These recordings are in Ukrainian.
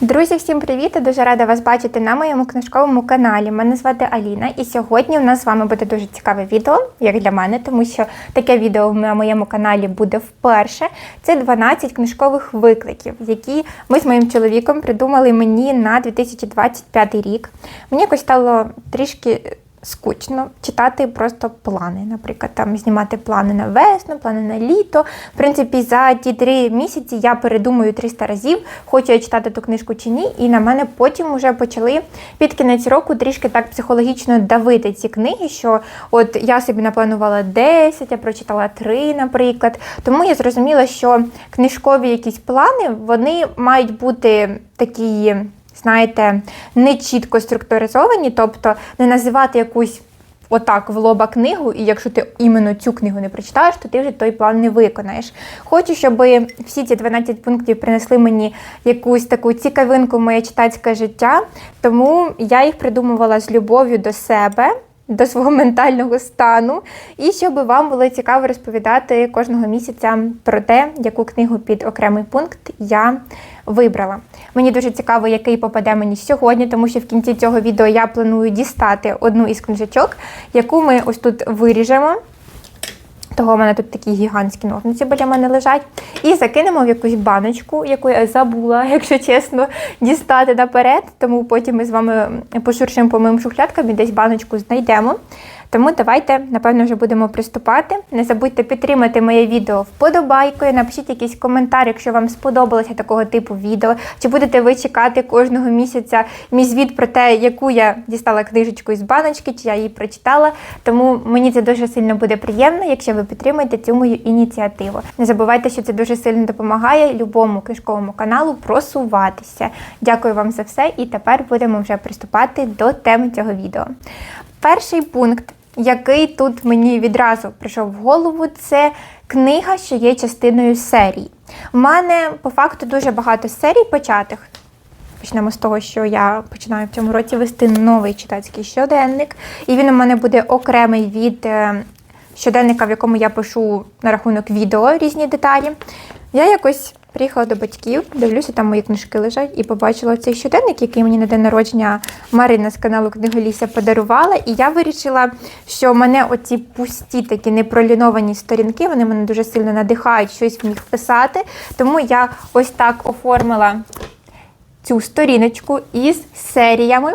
Друзі, всім привіт! Дуже рада вас бачити на моєму книжковому каналі. Мене звати Аліна, і сьогодні у нас з вами буде дуже цікаве відео, як для мене, тому що таке відео на моєму каналі буде вперше. Це 12 книжкових викликів, які ми з моїм чоловіком придумали мені на 2025 рік. Мені якось стало трішки скучно читати просто плани. Наприклад, там знімати плани на весну, плани на літо. В принципі, за ті три місяці я передумаю 300 разів, хочу я читати ту книжку чи ні. І на мене потім вже почали під кінець року трішки так психологічно давити ці книги, що от я собі напланувала 10, я прочитала 3, наприклад. Тому я зрозуміла, що книжкові якісь плани вони мають бути такі знаєте, не чітко структуризовані, тобто не називати якусь отак в лоба книгу, і якщо ти іменно цю книгу не прочитаєш, то ти вже той план не виконаєш. Хочу, щоб всі ці 12 пунктів принесли мені якусь таку цікавинку моє читацьке життя, тому я їх придумувала з любов'ю до себе. До свого ментального стану, і щоб вам було цікаво розповідати кожного місяця про те, яку книгу під окремий пункт я вибрала. Мені дуже цікаво, який попаде мені сьогодні, тому що в кінці цього відео я планую дістати одну із книжечок, яку ми ось тут виріжемо. Того в мене тут такі гігантські ножниці біля мене лежать. І закинемо в якусь баночку, яку я забула, якщо чесно, дістати наперед. Тому потім ми з вами пошуршимо по моїм шухлядкам і десь баночку знайдемо. Тому давайте, напевно, вже будемо приступати. Не забудьте підтримати моє відео вподобайкою. Напишіть якийсь коментар, якщо вам сподобалося такого типу відео. Чи будете ви чекати кожного місяця мій звіт про те, яку я дістала книжечку із баночки, чи я її прочитала. Тому мені це дуже сильно буде приємно, якщо ви підтримаєте цю мою ініціативу. Не забувайте, що це дуже сильно допомагає любому книжковому каналу просуватися. Дякую вам за все, і тепер будемо вже приступати до теми цього відео. Перший пункт який тут мені відразу прийшов в голову, це книга, що є частиною серії. У мене по факту дуже багато серій початих. Почнемо з того, що я починаю в цьому році вести новий читацький щоденник, і він у мене буде окремий від е, щоденника, в якому я пишу на рахунок відео різні деталі. Я якось приїхала до батьків, дивлюся, там мої книжки лежать, і побачила цей щоденник, який мені на день народження Марина з каналу Книголісся подарувала. І я вирішила, що мене оці пусті такі непроліновані сторінки, вони мене дуже сильно надихають щось в них писати. Тому я ось так оформила цю сторіночку із серіями,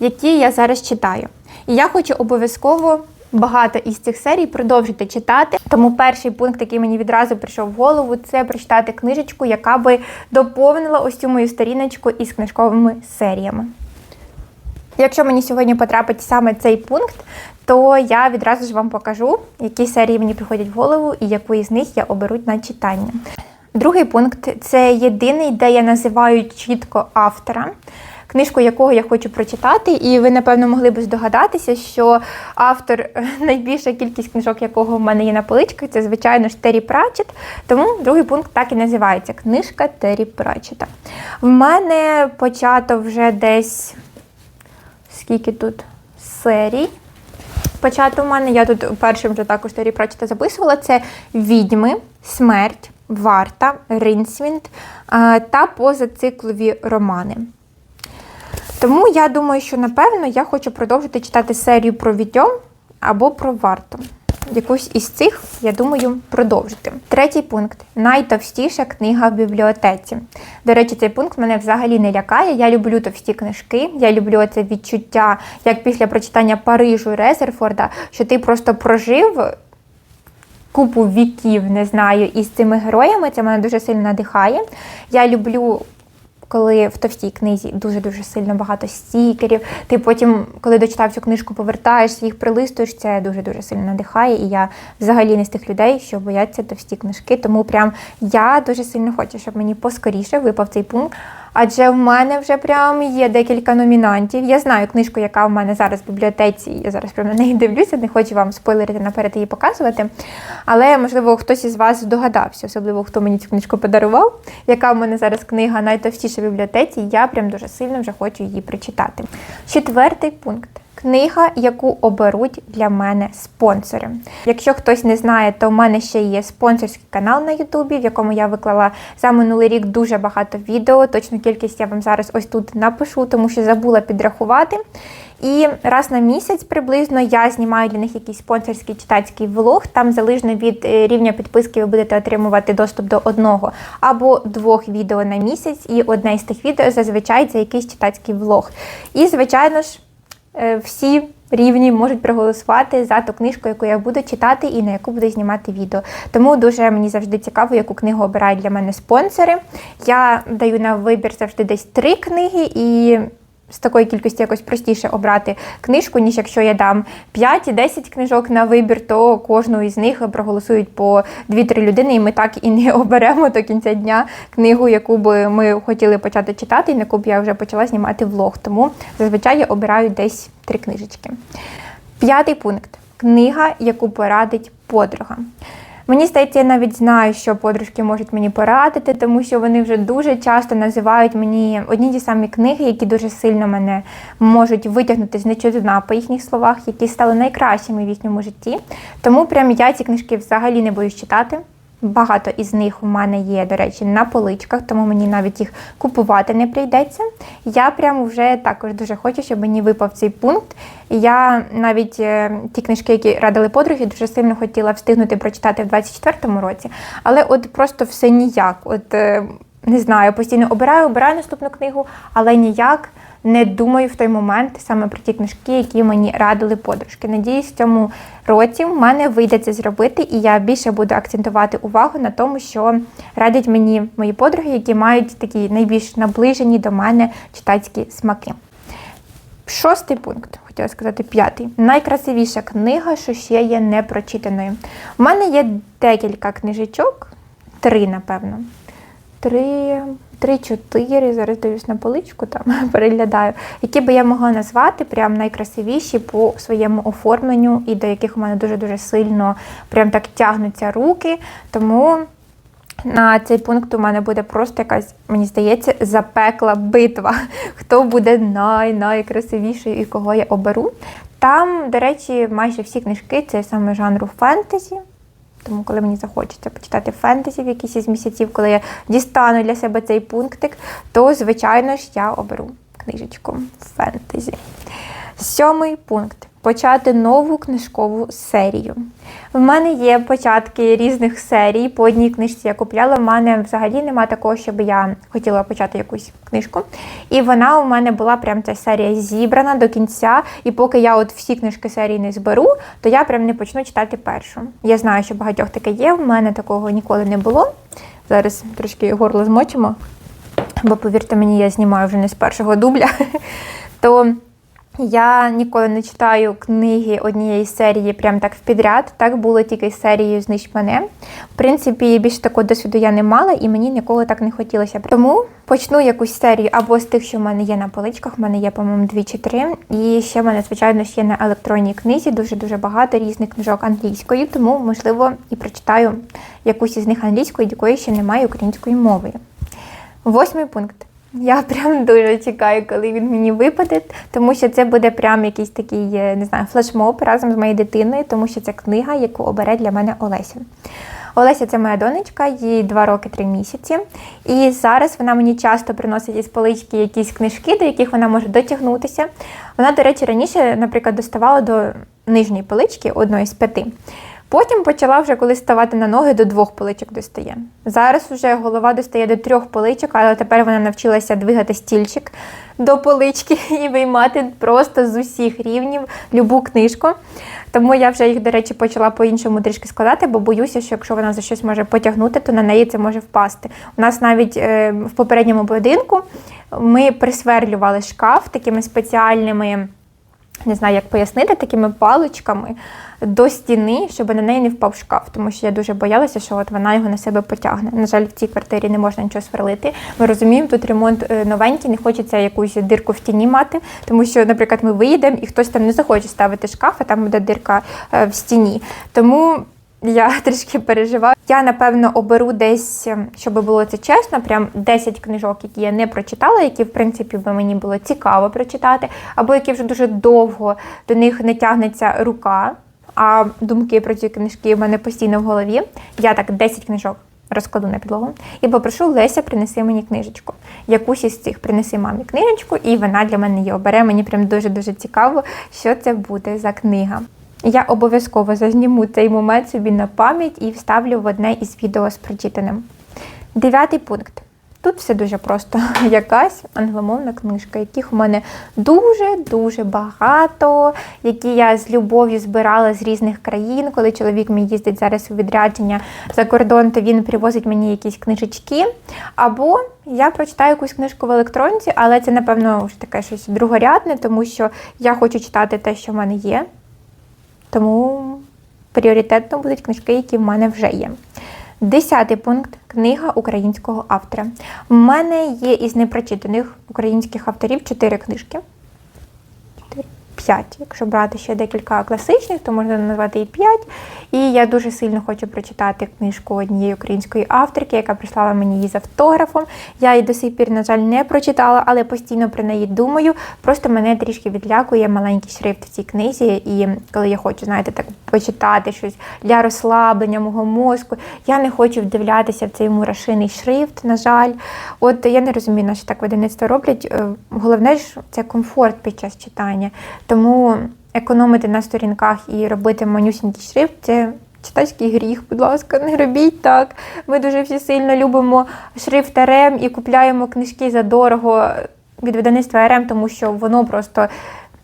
які я зараз читаю. І я хочу обов'язково багато із цих серій продовжити читати. Тому перший пункт, який мені відразу прийшов в голову, це прочитати книжечку, яка би доповнила ось цю мою сторіночку із книжковими серіями. Якщо мені сьогодні потрапить саме цей пункт, то я відразу ж вам покажу, які серії мені приходять в голову і яку із них я оберу на читання. Другий пункт це єдиний, де я називаю чітко автора книжку якого я хочу прочитати, і ви, напевно, могли б здогадатися, що автор, найбільша кількість книжок, якого в мене є на поличках, це, звичайно ж, Террі Пратчет. Тому другий пункт так і називається Книжка Террі Пратчета. В мене почато вже десь скільки тут серій. Почато в мене, я тут першим вже також Террі Пратчета записувала, це відьми, смерть, варта, Ринсвінд та позациклові романи. Тому я думаю, що напевно я хочу продовжити читати серію про відьом або про варту. Якусь із цих, я думаю, продовжити. Третій пункт найтовстіша книга в бібліотеці. До речі, цей пункт мене взагалі не лякає. Я люблю товсті книжки. Я люблю це відчуття, як після прочитання Парижу Резерфорда, що ти просто прожив. Купу віків, не знаю, із цими героями. Це мене дуже сильно надихає. Я люблю коли в товстій книзі дуже-дуже сильно багато стікерів. Ти потім, коли дочитав цю книжку, повертаєшся, їх прилистуєш, це дуже-дуже сильно надихає. І я взагалі не з тих людей, що бояться товсті книжки. Тому прям я дуже сильно хочу, щоб мені поскоріше випав цей пункт. Адже в мене вже прям є декілька номінантів. Я знаю книжку, яка в мене зараз в бібліотеці. Я зараз прям на неї дивлюся, не хочу вам спойлерити наперед її показувати. Але, можливо, хтось із вас здогадався, особливо хто мені цю книжку подарував, яка в мене зараз книга найтовстіша в бібліотеці. Я прям дуже сильно вже хочу її прочитати. Четвертий пункт. Книга, яку оберуть для мене спонсори. Якщо хтось не знає, то в мене ще є спонсорський канал на Ютубі, в якому я виклала за минулий рік дуже багато відео. Точну кількість я вам зараз ось тут напишу, тому що забула підрахувати. І раз на місяць приблизно я знімаю для них якийсь спонсорський читацький влог. Там залежно від е, рівня підписки ви будете отримувати доступ до одного або двох відео на місяць, і одне із тих відео зазвичай це якийсь читацький влог. І, звичайно ж, всі рівні можуть проголосувати за ту книжку, яку я буду читати і на яку буду знімати відео. Тому дуже мені завжди цікаво, яку книгу обирають для мене спонсори. Я даю на вибір завжди десь три книги і. З такої кількості якось простіше обрати книжку, ніж якщо я дам 5-10 книжок на вибір, то кожну із них проголосують по 2-3 людини, і ми так і не оберемо до кінця дня книгу, яку би ми хотіли почати читати, і на яку б я вже почала знімати влог. Тому зазвичай я обираю десь три книжечки. П'ятий пункт книга, яку порадить подруга. Мені здається, я навіть знаю, що подружки можуть мені порадити, тому що вони вже дуже часто називають мені одні ті самі книги, які дуже сильно мене можуть витягнути з нечодна по їхніх словах, які стали найкращими в їхньому житті. Тому прям я ці книжки взагалі не боюсь читати. Багато із них у мене є, до речі, на поличках, тому мені навіть їх купувати не прийдеться. Я прямо вже також дуже хочу, щоб мені випав цей пункт. Я навіть е, ті книжки, які радили подруги, дуже сильно хотіла встигнути прочитати в 24-му році, але от просто все ніяк. От е, не знаю, постійно обираю, обираю наступну книгу, але ніяк не думаю в той момент саме про ті книжки, які мені радили подружки. Надіюсь, в цьому році в мене вийде це зробити, і я більше буду акцентувати увагу на тому, що радять мені мої подруги, які мають такі найбільш наближені до мене читацькі смаки. Шостий пункт, хотіла сказати п'ятий. Найкрасивіша книга, що ще є непрочитаною. У мене є декілька книжечок, три, напевно. Три, три-чотири, зараз дивлюсь на поличку, там переглядаю, які би я могла назвати прям найкрасивіші по своєму оформленню, і до яких у мене дуже-дуже сильно прям так тягнуться руки. Тому на цей пункт у мене буде просто якась, мені здається, запекла битва. Хто буде най-найкрасивіший і кого я оберу. Там, до речі, майже всі книжки це саме жанру фентезі. Тому, коли мені захочеться почитати фентезі в якийсь із місяців, коли я дістану для себе цей пунктик, то, звичайно ж, я оберу книжечку фентезі. Сьомий пункт почати нову книжкову серію. В мене є початки різних серій. По одній книжці я купляла. В мене взагалі нема такого, щоб я хотіла почати якусь книжку. І вона у мене була прям ця серія зібрана до кінця. І поки я от всі книжки серії не зберу, то я прям не почну читати першу. Я знаю, що багатьох таке є. В мене такого ніколи не було. Зараз трошки горло змочимо, бо, повірте мені, я знімаю вже не з першого дубля. То я ніколи не читаю книги однієї серії прям так в підряд. Так було тільки з серією Знищ мене. В принципі, більше такого досвіду я не мала, і мені ніколи так не хотілося. Тому почну якусь серію або з тих, що в мене є на поличках. В мене є, по-моєму, дві чи три. І ще в мене, звичайно, ще на електронній книзі дуже-дуже багато різних книжок англійською, тому, можливо, і прочитаю якусь із них англійською, якої ще немає українською мовою. Восьмий пункт. Я прям дуже чекаю, коли він мені випаде, тому що це буде прям якийсь такий, е, не знаю, флешмоб разом з моєю дитиною, тому що це книга, яку обере для мене Олеся. Олеся це моя донечка, їй 2 роки 3 місяці. І зараз вона мені часто приносить із полички якісь книжки, до яких вона може дотягнутися. Вона, до речі, раніше, наприклад, доставала до нижньої полички одної з п'яти. Потім почала вже коли ставати на ноги до двох поличок достає. Зараз вже голова достає до трьох поличок, але тепер вона навчилася двигати стільчик до полички і виймати просто з усіх рівнів любу книжку. Тому я вже їх, до речі, почала по-іншому трішки складати, бо боюся, що якщо вона за щось може потягнути, то на неї це може впасти. У нас навіть е, в попередньому будинку ми присверлювали шкаф такими спеціальними не знаю, як пояснити, такими паличками до стіни, щоб на неї не впав шкаф, тому що я дуже боялася, що от вона його на себе потягне. На жаль, в цій квартирі не можна нічого сверлити. Ми розуміємо, тут ремонт е, новенький, не хочеться якусь дирку в стіні мати, тому що, наприклад, ми виїдемо і хтось там не захоче ставити шкаф, а там буде дирка е, в стіні. Тому Я трішки переживаю. Я напевно оберу десь, ем, щоб було це чесно, прям 10 книжок, які я не прочитала, які в принципі би мені було цікаво прочитати, або які вже дуже довго до них не тягнеться рука. А думки про ці книжки в мене постійно в голові. Я так 10 книжок розкладу на підлогу і попрошу Леся, принеси мені книжечку. Якусь із цих принеси мамі книжечку, і вона для мене її обере. Мені прям дуже дуже цікаво, що це буде за книга. Я обов'язково зазніму цей момент собі на пам'ять і вставлю в одне із відео з прочитаним. Дев'ятий пункт. Тут все дуже просто. Якась англомовна книжка, яких у мене дуже-дуже багато, які я з любов'ю збирала з різних країн. Коли чоловік мій їздить зараз у відрядження за кордон, то він привозить мені якісь книжечки. Або я прочитаю якусь книжку в електронці, але це, напевно, вже таке щось другорядне, тому що я хочу читати те, що в мене є. Тому пріоритетно будуть книжки, які в мене вже є. Десятий пункт книга українського автора. У мене є із непрочитаних українських авторів чотири книжки. Чотири? П'ять. Якщо брати ще декілька класичних, то можна назвати і п'ять. І я дуже сильно хочу прочитати книжку однієї української авторки, яка прислала мені її з автографом. Я її до сих пір, на жаль, не прочитала, але постійно про неї думаю. Просто мене трішки відлякує маленький шрифт в цій книзі. І коли я хочу, знаєте, так почитати щось для розслаблення мого мозку, я не хочу вдивлятися в цей мурашиний шрифт, на жаль. От я не розумію, що так видавництво роблять. Е, Головне ж це комфорт під час читання. Тому економити на сторінках і робити манюсінький шрифт це читацький гріх. Будь ласка, не робіть так. Ми дуже всі сильно любимо шрифт РМ і купляємо книжки за дорого від видавництва РМ, тому що воно просто.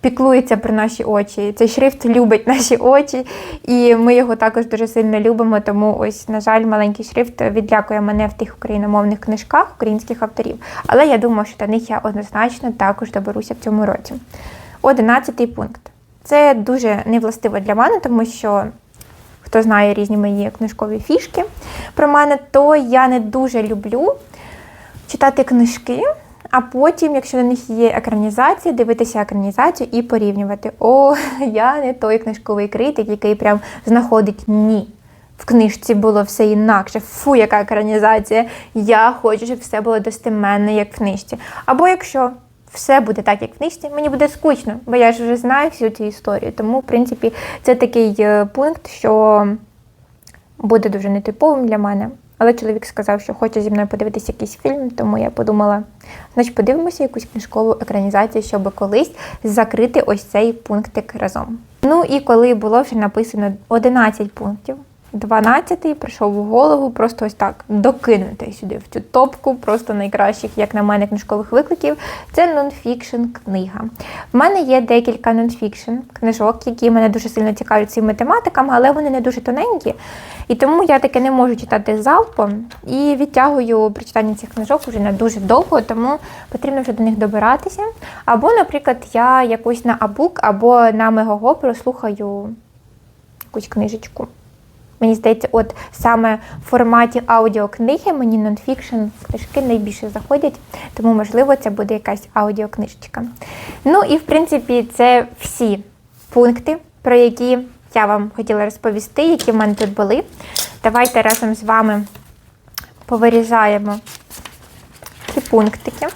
Піклується про наші очі. Цей шрифт любить наші очі, і ми його також дуже сильно любимо. Тому ось, на жаль, маленький шрифт відлякує мене в тих україномовних книжках українських авторів. Але я думаю, що до них я однозначно також доберуся в цьому році. Одинадцятий пункт. Це дуже невластиво для мене, тому що хто знає різні мої книжкові фішки про мене, то я не дуже люблю читати книжки, а потім, якщо на них є екранізація, дивитися екранізацію і порівнювати. О, я не той книжковий критик, який прям знаходить ні. В книжці було все інакше. Фу, яка екранізація. Я хочу, щоб все було достеменно, як в книжці. Або якщо все буде так, як в книжці, мені буде скучно, бо я ж вже знаю всю цю історію. Тому, в принципі, це такий е, пункт, що буде дуже нетиповим для мене. Але чоловік сказав, що хоче зі мною подивитися якийсь фільм, тому я подумала, значить, подивимося якусь книжкову екранізацію, щоб колись закрити ось цей пунктик разом. Ну і коли було вже написано 11 пунктів, 12-й прийшов в голову просто ось так докинути сюди в цю топку, просто найкращих, як на мене, книжкових викликів. Це нонфікшн книга. В мене є декілька нонфікшн книжок, які мене дуже сильно цікавлять цими тематиками, але вони не дуже тоненькі. І тому я таки не можу читати залпом і відтягую прочитання цих книжок вже на дуже довго, тому потрібно вже до них добиратися. Або, наприклад, я якусь на Абук або на Мегого прослухаю якусь книжечку. Мені здається, от саме в форматі аудіокниги мені нонфікшн книжки найбільше заходять, тому, можливо, це буде якась аудіокнижечка. Ну і в принципі, це всі пункти, про які я вам хотіла розповісти, які в мене тут були. Давайте разом з вами повирізаємо ці пунктики.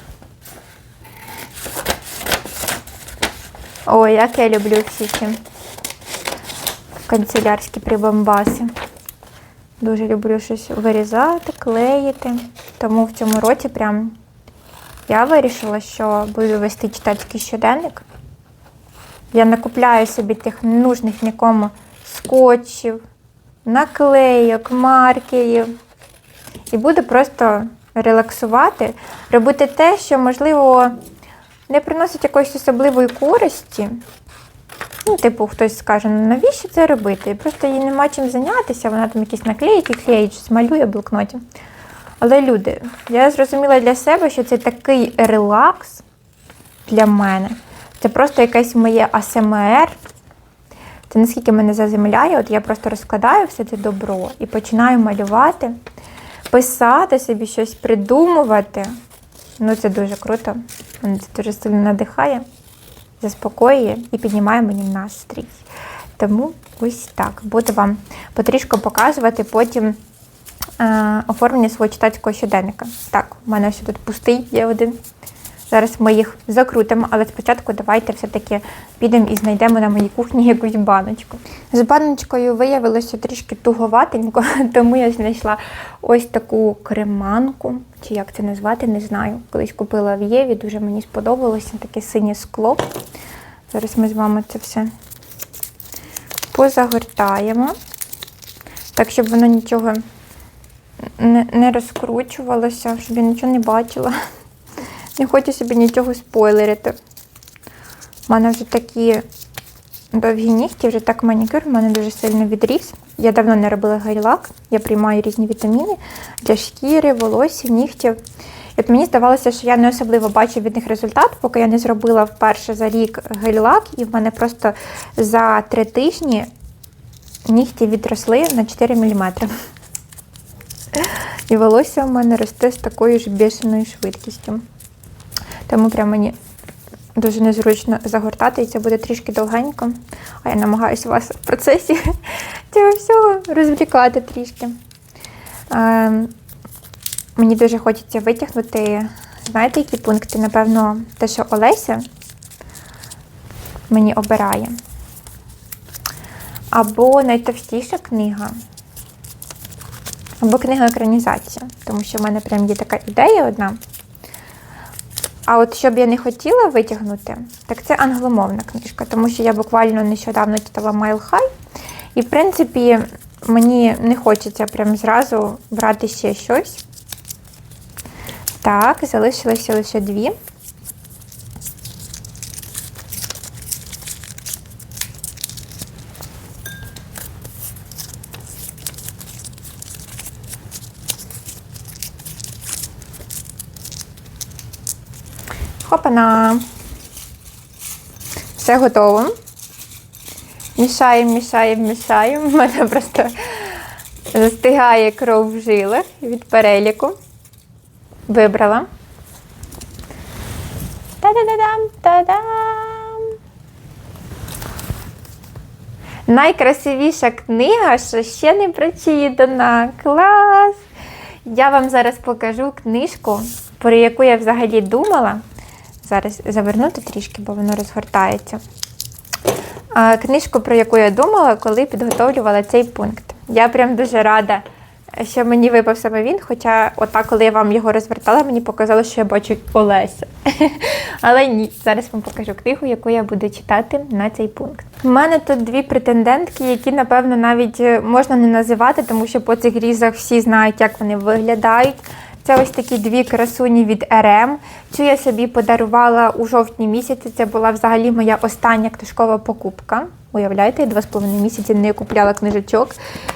Ой, як я люблю всі ці канцелярські прибамбаси. Дуже люблю щось вирізати, клеїти. Тому в цьому році прям я вирішила, що буду вести читацький щоденник. Я накупляю собі тих нужних нікому скотчів, наклейок, маркерів. І буду просто релаксувати, робити те, що, можливо, не приносить якоїсь особливої користі. Ну, типу, хтось скаже, ну навіщо це робити? Просто їй нема чим зайнятися, вона там якісь наклейки клеїть, щось малює в блокноті. Але люди, я зрозуміла для себе, що це такий релакс для мене. Це просто якесь моє АСМР. Це наскільки мене заземляє, от я просто розкладаю все це добро і починаю малювати, писати собі щось, придумувати. Ну, це дуже круто. Мене це дуже сильно надихає заспокоює і піднімає мені настрій. Тому ось так. Буду вам потрішку показувати потім е, оформлення свого читацького щоденника. Так, у мене ось тут пустий є один. Зараз ми їх закрутимо, але спочатку давайте все-таки підемо і знайдемо на моїй кухні якусь баночку. З баночкою виявилося трішки туговатенько, тому я знайшла ось таку креманку, чи як це назвати, не знаю. Колись купила в Єві, дуже мені сподобалося таке синє скло. Зараз ми з вами це все позагортаємо, так, щоб воно нічого не, розкручувалося, щоб я нічого не бачила. Не хочу собі нічого спойлерити. У мене вже такі довгі нігті, вже так манікюр, у мене дуже сильно відріс. Я давно не робила гель-лак, я приймаю різні вітаміни для шкіри, волосся, нігтів. І от мені здавалося, що я не особливо бачу від них результат, поки я не зробила вперше за рік гель-лак, і в мене просто за три тижні нігті відросли на 4 мм. І волосся у мене росте з такою ж бешеною швидкістю. Тому прям мені дуже незручно загортати, і це буде трішки довгенько. А я намагаюся вас в процесі цього всього розвлікати трішки. Мені дуже хочеться витягнути, знаєте, які пункти? Напевно, те, що Олеся мені обирає. Або найтовстіша книга. Або книга екранізація. Тому що в мене прям є така ідея одна. А от що б я не хотіла витягнути, так це англомовна книжка, тому що я буквально нещодавно читала Майл Хай. І, в принципі, мені не хочеться прям зразу брати ще щось. Так, залишилося лише дві. Хопана. Все готово. Мішаємо, мішаємо, мішаємо. У мене просто застигає кров в жилах від переліку. Вибрала. Та-да-да-дам! Та-дам! Найкрасивіша книга, що ще не прочитана. Клас! Я вам зараз покажу книжку, про яку я взагалі думала. Зараз завернути трішки, бо воно розгортається. Книжку, про яку я думала, коли підготовлювала цей пункт. Я прям дуже рада, що мені випав саме він, хоча отак, коли я вам його розвертала, мені показало, що я бачу Олеся. Але ні, зараз вам покажу книгу, яку я буду читати на цей пункт. У мене тут дві претендентки, які, напевно, навіть е, можна не називати, тому що по цих різах всі знають, як вони виглядають. Це ось такі дві красуні від РМ. Цю я собі подарувала у жовтні місяці. Це була взагалі моя остання книжкова покупка. Уявляєте, я два з половиною місяці не купляла книжечок.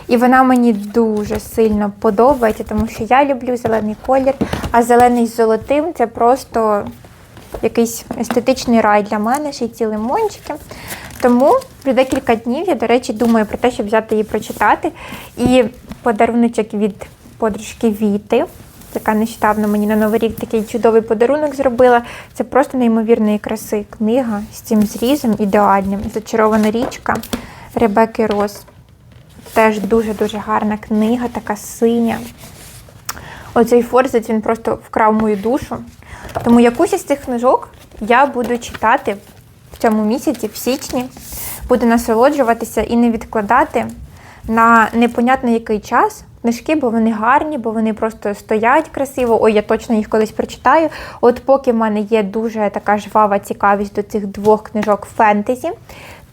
І вона мені дуже сильно подобається, тому що я люблю зелений колір, а зелений з золотим це просто якийсь естетичний рай для мене, ще й ці лимончики. Тому вже декілька днів я, до речі, думаю про те, щоб взяти її прочитати. І подаруночок від подружки Віти яка нещодавно мені на Новий рік такий чудовий подарунок зробила. Це просто неймовірної краси книга з цим зрізом ідеальним. Зачарована річка Ребекки Рос. Теж дуже-дуже гарна книга, така синя. Оцей форзець він просто вкрав мою душу. Тому якусь із цих книжок я буду читати в цьому місяці, в січні, буду насолоджуватися і не відкладати на непонятно який час книжки, бо вони гарні, бо вони просто стоять красиво. Ой, я точно їх колись прочитаю. От поки в мене є дуже така жвава цікавість до цих двох книжок фентезі,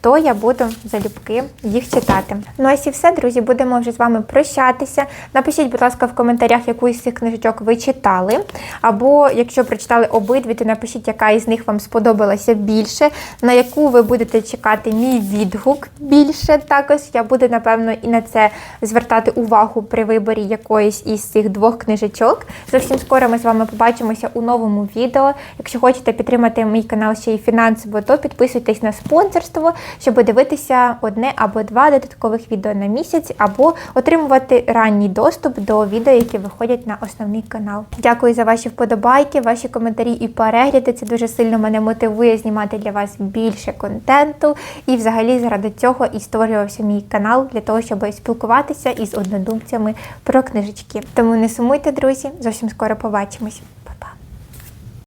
то я буду залюбки їх читати. Ну ось і все, друзі, будемо вже з вами прощатися. Напишіть, будь ласка, в коментарях, яку із цих книжечок ви читали. Або якщо прочитали обидві, то напишіть, яка із них вам сподобалася більше, на яку ви будете чекати мій відгук більше. Також я буду, напевно, і на це звертати увагу при виборі якоїсь із цих двох книжечок. Зовсім скоро ми з вами побачимося у новому відео. Якщо хочете підтримати мій канал ще й фінансово, то підписуйтесь на спонсорство. Щоб дивитися одне або два додаткових відео на місяць, або отримувати ранній доступ до відео, які виходять на основний канал. Дякую за ваші вподобайки, ваші коментарі і перегляди. Це дуже сильно мене мотивує знімати для вас більше контенту. І взагалі заради цього і створювався мій канал для того, щоб спілкуватися із однодумцями про книжечки. Тому не сумуйте, друзі. Зовсім скоро побачимось.